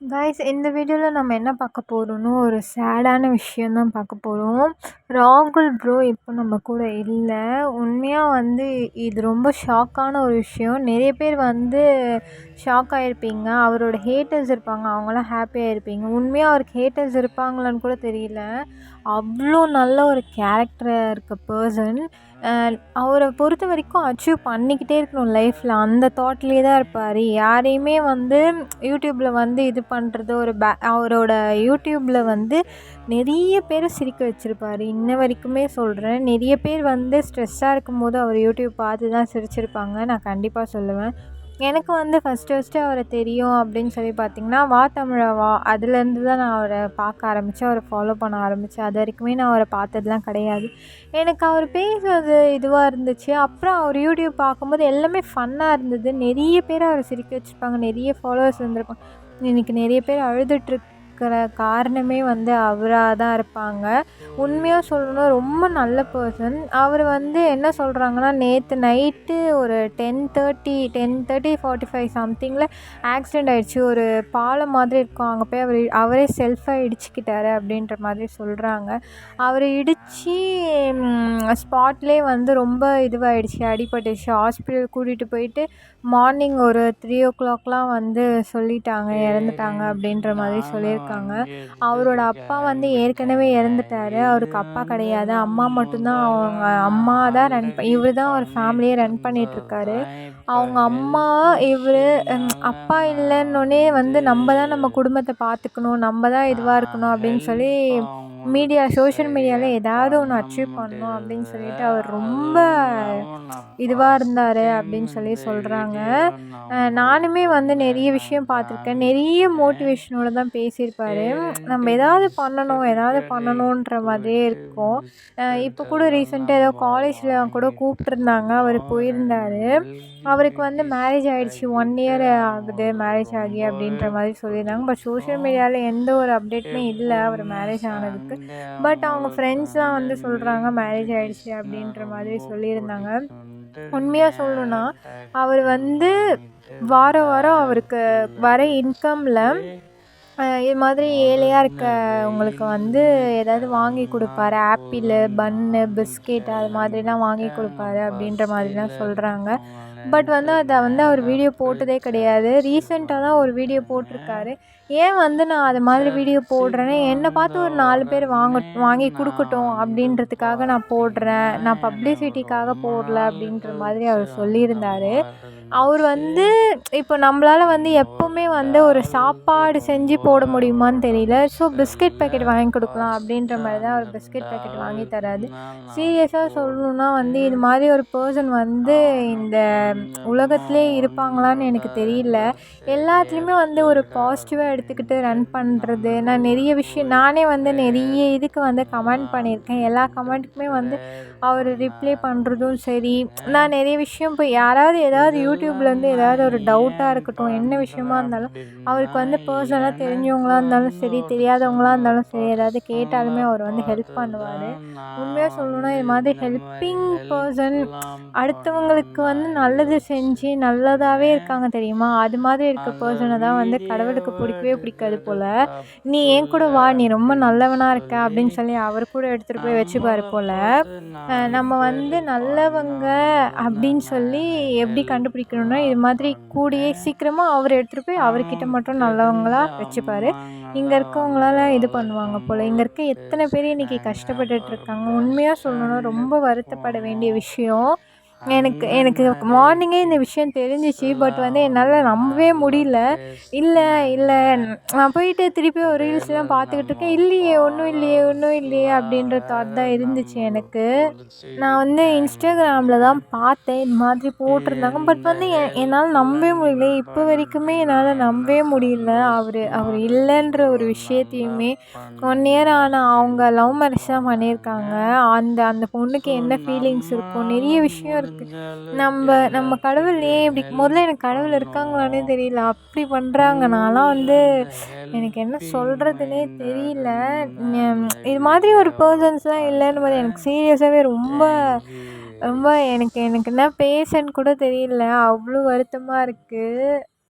Guys இந்த வீடியோவில் நம்ம என்ன பார்க்க போகிறோம்னு ஒரு சேடான விஷயம் தான் பார்க்க போகிறோம் ராகுல் ப்ரோ இப்போ நம்ம கூட இல்லை. உண்மையாக வந்து இது ரொம்ப ஷாக்கான ஒரு விஷயம். நிறைய பேர் வந்து ஷாக் ஆகிருப்பீங்க அவரோட ஹேட்டர்ஸ் இருப்பாங்க. அவங்களாம் ஹாப்பியாக இருப்பீங்க உண்மையாக அவருக்கு ஹேட்டர்ஸ் இருப்பாங்களான்னு கூட தெரியல. அவ்வளோ நல்ல ஒரு கேரக்டராக இருக்க பர்சன் அவரை பொறுத்த வரைக்கும் அச்சீவ் பண்ணிக்கிட்டே இருக்கணும் லைஃப்பில் அந்த தாட்லேயே தான் இருப்பார். யாரையுமே வந்து யூடியூப்பில் வந்து இது பண்ணுறது ஒரு பே அவரோட யூடியூப்பில் வந்து நிறைய பேரை சிரிக்க வச்சுருப்பார். இன்ன வரைக்குமே சொல்கிறேன் நிறைய பேர் வந்து ஸ்ட்ரெஸ்ஸாக இருக்கும்போது அவர் யூடியூப் பார்த்து தான் சிரிச்சிருப்பாங்க. நான் கண்டிப்பாக சொல்லுவேன். எனக்கு வந்து ஃபஸ்ட்டு ஃபஸ்ட்டு அவரை தெரியும் அப்படின்னு சொல்லி பார்த்திங்கன்னா வா தமிழா வா. அதுலேருந்து தான் நான் அவரை பார்க்க ஆரம்பித்தேன் அவரை ஃபாலோ பண்ண ஆரம்பித்தேன் அது வரைக்குமே நான் அவரை பார்த்ததுலாம் கிடையாது. எனக்கு அவர் பேசுறது இதுவாக இருந்துச்சு. அப்புறம் அவர் யூடியூப் பார்க்கும்போது எல்லாமே ஃபன்னாக இருந்தது. நிறைய பேர் அவரை சிரிக்க வச்சுருப்பாங்க. நிறைய ஃபாலோவர்ஸ் இருந்திருப்பாங்க இன்றைக்கி நிறைய பேர் அழுதுட்டுருக்கு இருக்கிற காரணமே வந்து அவராக தான் இருப்பாங்க. உண்மையாக சொல்லணும்னா ரொம்ப நல்ல பர்சன் அவர் வந்து என்ன சொல்கிறாங்கன்னா நேற்று நைட்டு ஒரு ten thirty ten thirty forty five சம்திங்கில் accident ஆகிடுச்சு ஒரு பாலம் மாதிரி இருக்கும். அங்கே போய் அவர் அவரே செல்ஃபாக இடிச்சுக்கிட்டாரு அப்படின்ற மாதிரி சொல்கிறாங்க அவர் இடித்து ஸ்பாட்லேயே வந்து ரொம்ப இதுவாகிடுச்சு அடிபட்டுச்சு. ஹாஸ்பிட்டல் கூட்டிகிட்டு போயிட்டு மார்னிங் ஒரு த்ரீ ஓ கிளாக்லாம் வந்து சொல்லிட்டாங்க இறந்துட்டாங்க அப்படின்ற மாதிரி சொல்லியிருக்காங்க. இருக்காங்க. அவரோட அப்பா வந்து ஏற்கனவே இறந்துட்டாரு. அவருக்கு அப்பா கிடையாது. அம்மா மட்டும்தான் அவங்க அம்மா தான் ரன் இவர் தான் ஒரு ஃபேமிலியை ரன் பண்ணிகிட்ருக்காரு அவங்க அம்மா இவர் அப்பா இல்லைன்னொன்னே வந்து நம்ம தான் நம்ம குடும்பத்தை பார்த்துக்கணும். நம்ம தான் இதுவாக இருக்கணும் அப்படின்னு சொல்லி மீடியா சோஷியல் மீடியாவில் ஏதாவது ஒன்று அச்சீவ் பண்ணணும் அப்படின்னு சொல்லிட்டு அவர் ரொம்ப இதுவாக இருந்தார் அப்படின்னு சொல்லி சொல்கிறாங்க நானுமே வந்து நிறைய விஷயம் பார்த்துருக்கேன். நிறைய மோட்டிவேஷனோடு தான் பேசியிருப்பார். நம்ம ஏதாவது பண்ணணும் ஏதாவது பண்ணணுன்ற மாதிரியே இருக்கும். இப்போ கூட ரீசெண்டாக ஏதோ காலேஜில் கூட கூப்பிட்ருந்தாங்க அவர் போயிருந்தார். அவருக்கு வந்து மேரேஜ் ஆகிடுச்சி ஒன் இயர் ஆகுது மேரேஜ் ஆகி அப்படின்ற மாதிரி சொல்லியிருந்தாங்க. பட் சோஷியல் மீடியாவில் எந்த ஒரு அப்டேட்டுமே இல்லை. அவர் மேரேஜ் ஆனதுக்கு பட் அவங்க ஃப்ரெண்ட்ஸ்லாம் வந்து சொல்கிறாங்க மேரேஜ் ஆகிடுச்சி அப்படின்ற மாதிரி சொல்லியிருந்தாங்க. உண்மையாக சொல்லணுன்னா அவர் வந்து வாரம் வாரம் அவருக்கு வர இன்கமில் இது மாதிரி ஏழையாக இருக்கவங்களுக்கு வந்து ஏதாவது வாங்கி கொடுப்பாரு? ஆப்பிளு பன்னு பிஸ்கெட் அது மாதிரிலாம் வாங்கி கொடுப்பாரு அப்படின்ற மாதிரிலாம் சொல்கிறாங்க பட் வந்து அதை வந்து அவர் வீடியோ போட்டதே கிடையாது. ரீசெண்டாக தான் ஒரு வீடியோ போட்டிருக்காரு. ஏன் வந்து நான் அது மாதிரி வீடியோ போடுறேன்னு? என்னை பார்த்து ஒரு நாலு பேர் வாங்க வாங்கி கொடுக்கட்டும் அப்படின்றதுக்காக நான் போடுறேன். நான் பப்ளிசிட்டிக்காக போடல அப்படின்ற மாதிரி அவர் சொல்லியிருந்தார். அவர் வந்து இப்போ நம்மளால் வந்து எப்போவுமே வந்து ஒரு சாப்பாடு செஞ்சு போட முடியுமான்னு தெரியல. ஸோ பிஸ்கெட் பேக்கெட் வாங்கி கொடுக்கலாம் அப்படின்ற மாதிரி தான் அவர் பிஸ்கெட் பேக்கெட் வாங்கி தராது சீரியஸாக சொல்லணுன்னா வந்து இது மாதிரி ஒரு பர்சன் வந்து இந்த உலகத்திலே இருப்பாங்களான்னு எனக்கு தெரியல. எல்லாத்துலேயுமே வந்து ஒரு பாசிட்டிவாக எடுத்துக்கிட்டு ரன் பண்ணுறது நான் நிறைய விஷயம் நானே வந்து நிறைய இதுக்கு வந்து கமெண்ட் பண்ணியிருக்கேன். எல்லா கமெண்ட்டுக்குமே வந்து அவர் ரிப்ளை பண்ணுறதும் சரி. நான் நிறைய விஷயம் இப்போ யாராவது ஏதாவது யூடியூப்லேருந்து ஏதாவது ஒரு டவுட்டாக இருக்கட்டும் என்ன விஷயமா இருந்தாலும் அவருக்கு வந்து பர்சனலாக தெரிஞ்சவங்களாக இருந்தாலும் சரி தெரியாதவங்களாக இருந்தாலும் சரி ஏதாவது கேட்டாலுமே அவர் வந்து ஹெல்ப் பண்ணுவார். உண்மையாக சொல்லணும்னா இது மாதிரி ஹெல்ப்பிங் பர்சன் அடுத்தவங்களுக்கு வந்து நல்லது செஞ்சு நல்லதாகவே இருக்காங்க தெரியுமா? அது மாதிரி இருக்க பர்சனை தான் வந்து கடவுளுக்கு பிடிக்கவே பிடிக்காது போல். நீ ஏன் கூட வா நீ ரொம்ப நல்லவனாக இருக்க அப்படின்னு சொல்லி அவர் கூட எடுத்துகிட்டு போய் வச்சுப்பார் போல். நம்ம வந்து நல்லவங்க அப்படின்னு சொல்லி எப்படி கண்டுபிடிக்கணும்னா இது மாதிரி கூடிய சீக்கிரமாக அவர் எடுத்துகிட்டு போய் அவர்கிட்ட மட்டும் நல்லவங்களாக வச்சுப்பார். இங்கே இருக்கவங்களால இது பண்ணுவாங்க போல். இங்கே இருக்க எத்தனை பேர் இன்றைக்கி கஷ்டப்பட்டுட்ருக்காங்க உண்மையாக சொல்லணும்னா ரொம்ப வருத்தப்பட வேண்டிய விஷயம். எனக்கு எனக்கு மார்னிங்கே இந்த விஷயம் தெரிஞ்சிச்சு பட் வந்து என்னால் நம்பவே முடியல. இல்லை இல்லை நான் போயிட்டு திருப்பி ஒரு ரீல்ஸ்லாம் பார்த்துக்கிட்டு இருக்கேன். இல்லையே ஒன்றும் இல்லையே ஒன்றும் இல்லையே அப்படின்ற தாட் தான் இருந்துச்சு எனக்கு. நான் வந்து இன்ஸ்டாகிராமில் தான் பார்த்தேன் இது மாதிரி போட்டிருந்தாங்க பட் வந்து என்னால் நம்பவே முடியல. இப்போ வரைக்குமே என்னால் நம்பவே முடியல. அவர் அவர் இல்லைன்ற ஒரு விஷயத்தையுமே ஒன் இயர் ஆன அவங்க லவ் மேரேஜ் தான் பண்ணியிருக்காங்க. அந்த அந்த பொண்ணுக்கு என்ன ஃபீலிங்ஸ் இருக்கும் நிறைய விஷயம் இருக்குது நம்ம நம்ம கடவுள் ஏன் இப்படி முதல்ல எனக்கு கடவுள் இருக்காங்களானே தெரியல. அப்படி பண்ணுறாங்க நான்லாம் வந்து எனக்கு என்ன சொல்கிறதுனே தெரியல. இது மாதிரி ஒரு பர்சன்ஸ்லாம் இல்லைன்னு போது எனக்கு சீரியஸாகவே ரொம்ப ரொம்ப எனக்கு எனக்கு என்ன பேசன்னு கூட தெரியல. அவ்வளோ வருத்தமாக இருக்குது